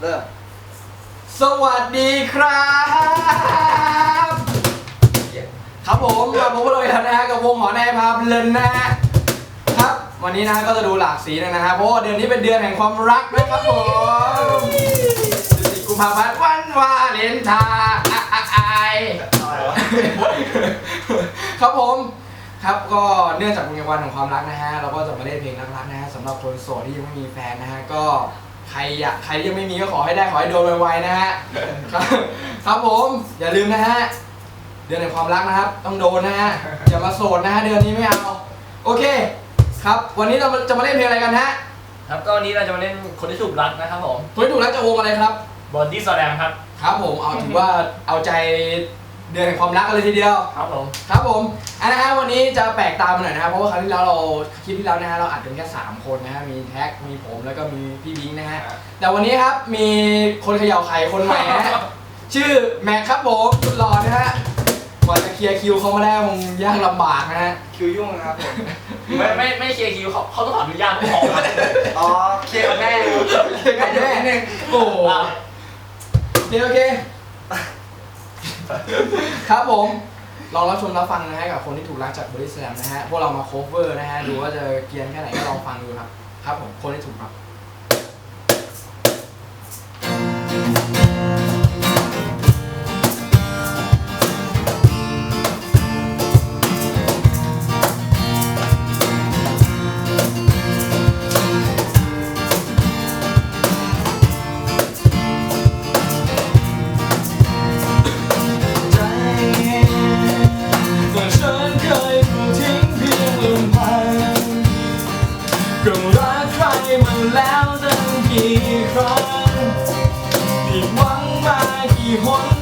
เริ่มสวัสดีครับ ครับผมมาพบกันเลยนะฮะกับวงหอในพาเพลินนะฮะครับ วันนี้นะฮะก็จะดูหลากสีนนะฮะเพราะว่าเดือนนี้เป็นเดือนแห่งความรักนะครับผม14กุมภาพันธ์วันวาเลนไทน์อะอะอายอครับผมครับก็เนื่องจากเป็นวันของความรักนะฮะเราก็จะมาเล่นเพลงรักๆนะฮะสำหรับคนโสดที่ยังไม่มีแฟนนะฮะก็ ใครอยากใครยังไม่มีก็ขอให้ได้ขอให้โดนไวๆนะฮะครับครับผมอย่าลืมนะฮะเดือนแห่งความรักนะครับ ต้องโดนนะฮะอย่ามาโสดนะฮะเดือนนี้ไม่เอาโอเค ครับ วันนี้เราจะมาเล่นเพลงอะไรกันฮะครับก็วันนี้เราจะมาเล่นคนที่ถูกรักนะครับผมทุกถูกแล้วจะวงอะไรครับบอดี้สแลมครับครับผมเอาถือว่าเอาใจ เดือนแห่งความรักกันเลยทีเดียว ครับผม ครับผมอันนะฮะวันนี้จะแปลกตาไปหน่อยนะครับเพราะว่าครั้งที่แล้วเราคลิปที่แล้วนะฮะเราอัดกันแค่3คนนะฮะมีแท็กมีผมแล้วก็มีพี่บิงค์นะฮะแต่วันนี้ครับมีคนเขย่าไข่คนใหม่นะฮะชื่อแม็กครับผมสุดหล่อนะฮะกว่าจะเคลียร์คิวเขามาได้คงยากลำบากนะฮะคิวยุ่งนะครับผมไม่ไม่ไม่เคลียร์คิวเขาเขาต้องขออนุญาตผมออกครับอ๋อเคลียร์กับแม่อยู่เคลียร์กับแม่นิดนึงโอ้โหอะโอเคโอเค ครับผม ลองรับชมรับฟังนะฮะกับคนที่ถูกรักจากบริสแลมนะฮะ พวกเรามาโคเวอร์นะฮะ ดูว่าจะเกรียนแค่ไหนก็ลองฟังดูครับ ครับผม คนที่ถูกรัก มาแล้วตั้งกี่ครั้งผิดหวังมากี่หน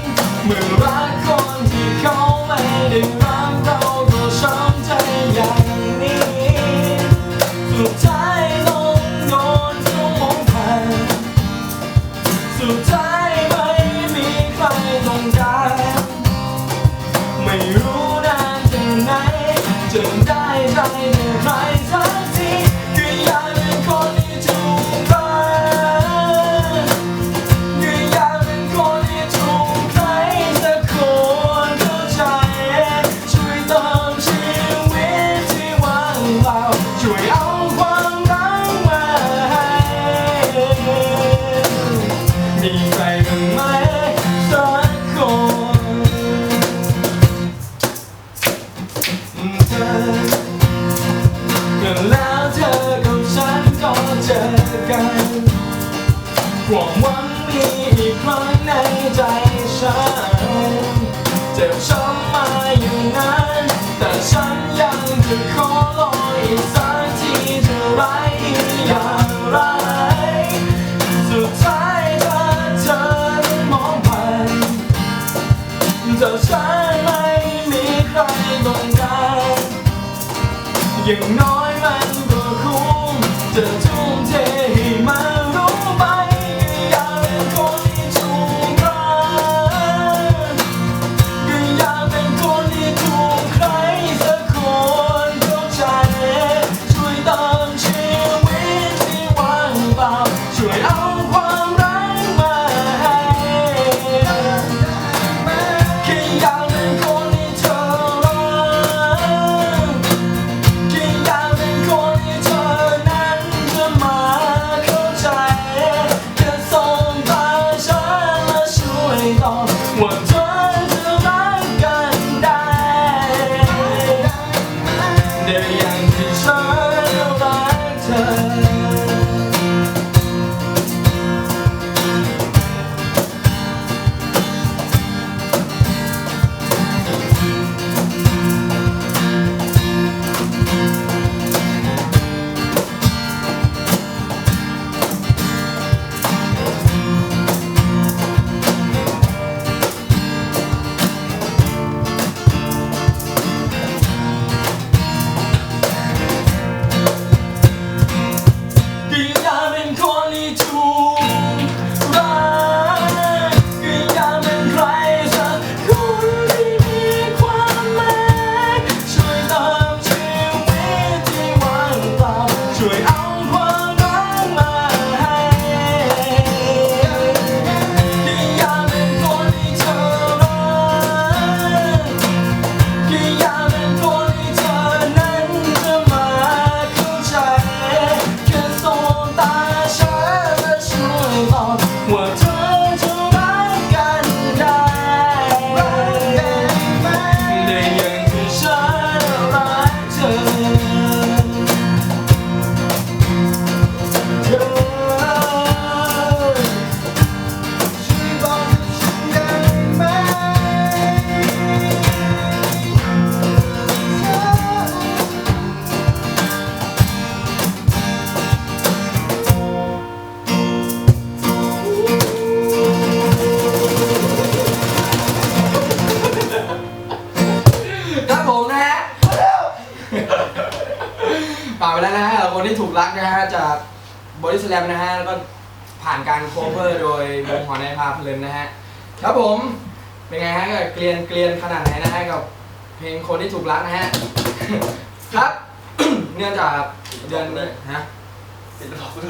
It's แล้วนะฮะคนที่ถูกลักนะฮะจากบริสแลมนะฮะแล้วก็ผ่านการโคเวอร์โดยวงหอในพาเพลินนะฮะครับผมเป็นไงฮะก็เกลียนเกลียนขนาดไหนนะฮะกับเพลงคนที่ถูกรักนะฮะครับเนื่องจากเดือนนี้ฮะติดหลอกด้วย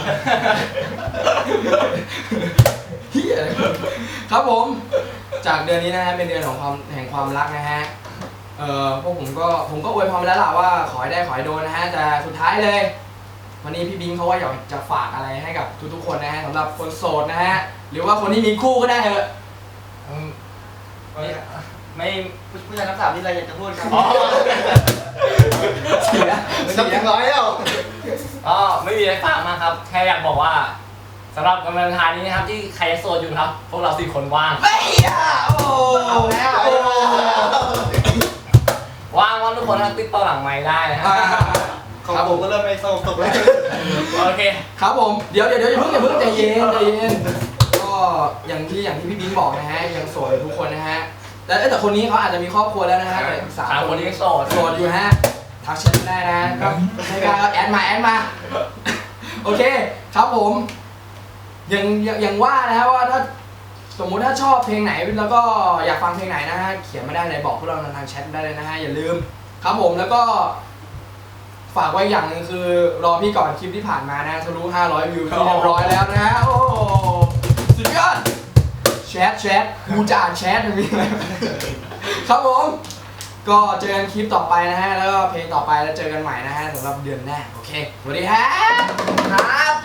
เฮียอะครับผม จากเดือนนี้นะฮะเป็นเดือนของความแห่งความรักนะฮะ เอ่อพวกผมก็ผมก็อวยพรไปแล้วล่ะว่าขอให้ได้ขอให้โดนนะฮะแต่สุดท้ายเลย วันนี้พี่บิงเขาว่าอยากจะฝากอะไรให้กับทุกๆคนนะฮะสำหรับคนโสดนะฮะหรือว่าคนที่มีคู่ก็ได้เถอะไม่ผู้ชายทั้งสามนี่อะไรอยากจะพูดครับอ๋อเสียมันเสีจะยถึงร้อยแล้วอ๋อไม่มีอะไรฝากมากครับ แค่อยากบอกว่าสำหรับกำลังทานนี้นะครับที่ใครโสดอยู่นะครับ พวกเราสี่คนว่าง เฮ้ยอะโอ้เอาแล้ว คนนะครับติดต่อหลังไม้ได้นะคอ่ารับของผมก็เริ่มไม่ส่งตกแล้วโอเค ครับผม เดี๋ยวเดี๋ยวเดี๋ยวอย่าเพิ่งอย่าเพิ่งใจเย็นใจเย็น ก็อย่างที่อย่างที่พี่บิงบอกนะฮะยังโสดอยู่ทุกคนนะฮะ แต่แต่คนนี้เขาอาจจะมีครอบครัวแล้วนะฮะแต่อีกสามสามคคนนนี้นี้โสด โสดอยู่ฮะ ทักแชทได้นะครับในการแอดมาแอดมา โอเค ครับผมยังยังยังว่านะฮะว่าถ้าสมมุติถ้าชอบเพลงไหนแล้วก็อยากฟังเพลงไหนนะฮะเขียนมาได้เลยบอกพวกเราทางแชทได้เลยนะฮะอย่าลืม ครับผมแล้วก็ฝากไว้อย่างหนึ่งคือ รอพี่ก่อนคลิปที่ผ่านมานะทะลุ500 วิวที่เรียบร้อยแล้วนะฮะโอ้โหสุดยอดแชทแชทกูจะอ่านแชทมันมีอะไรครับผม ก็เจอกันคลิปต่อไปนะฮะ แล้วก็เพลงต่อไปแล้วเจอกันใหม่นะฮะสำหรับเดือนหน้าโอเคสวัสดีครับครับ